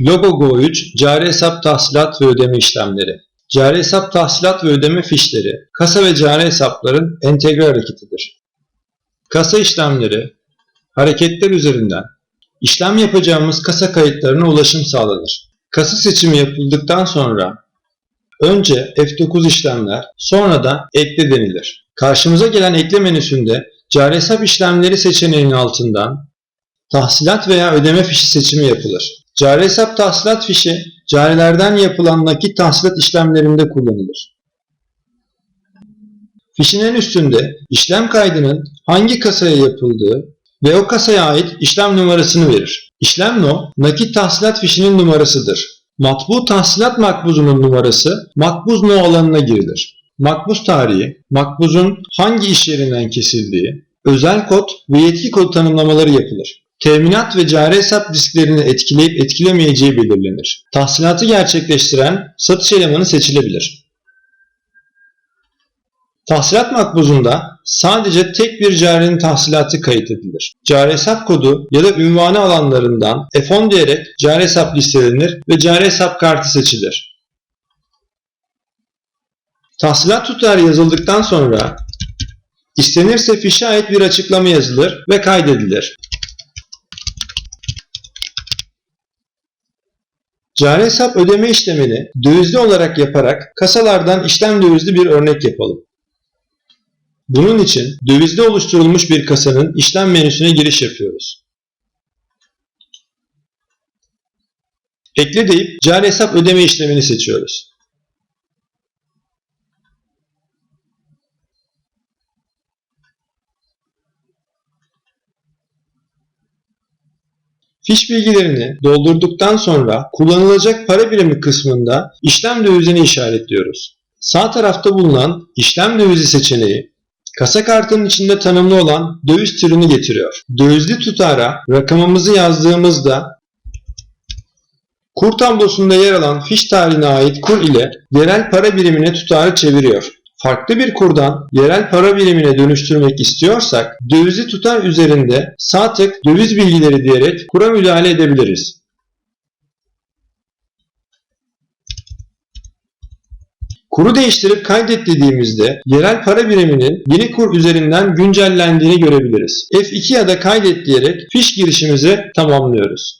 Logo Go 3 Cari hesap tahsilat ve ödeme işlemleri. Cari hesap tahsilat ve ödeme fişleri, kasa ve cari hesapların entegre hareketidir. Kasa işlemleri, hareketler üzerinden işlem yapacağımız kasa kayıtlarına ulaşım sağlanır. Kasa seçimi yapıldıktan sonra önce F9 işlemler, sonra da ekle denilir. Karşımıza gelen ekle menüsünde cari hesap işlemleri seçeneğinin altından tahsilat veya ödeme fişi seçimi yapılır. Cari hesap tahsilat fişi carilerden yapılan nakit tahsilat işlemlerinde kullanılır. Fişin en üstünde işlem kaydının hangi kasaya yapıldığı ve o kasaya ait işlem numarasını verir. İşlem no, nakit tahsilat fişinin numarasıdır. Matbu tahsilat makbuzunun numarası makbuz no alanına girilir. Makbuz tarihi, makbuzun hangi iş yerinden kesildiği, özel kod ve yetki kod tanımlamaları yapılır. Teminat ve cari hesap risklerini etkileyip etkilemeyeceği belirlenir. Tahsilatı gerçekleştiren satış elemanı seçilebilir. Tahsilat makbuzunda sadece tek bir carinin tahsilatı kayıt edilir. Cari hesap kodu ya da ünvanı alanlarından F10 diyerek cari hesap listelenir ve cari hesap kartı seçilir. Tahsilat tutarı yazıldıktan sonra istenirse fişe ait bir açıklama yazılır ve kaydedilir. Cari hesap ödeme işlemini dövizli olarak yaparak kasalardan işlem dövizli bir örnek yapalım. Bunun için dövizde oluşturulmuş bir kasanın işlem menüsüne giriş yapıyoruz. Ekle deyip cari hesap ödeme işlemini seçiyoruz. Fiş bilgilerini doldurduktan sonra kullanılacak para birimi kısmında işlem dövizini işaretliyoruz. Sağ tarafta bulunan işlem dövizi seçeneği kasa kartının içinde tanımlı olan döviz türünü getiriyor. Dövizli tutara rakamımızı yazdığımızda kur tablosunda yer alan fiş tarihine ait kur ile yerel para birimine tutarı çeviriyor. Farklı bir kurdan yerel para birimine dönüştürmek istiyorsak dövizi tutar üzerinde sağ tık döviz bilgileri diyerek kura müdahale edebiliriz. Kuru değiştirip kaydet dediğimizde yerel para biriminin yeni kur üzerinden güncellendiğini görebiliriz. F2 ya da kaydet diyerek fiş girişimizi tamamlıyoruz.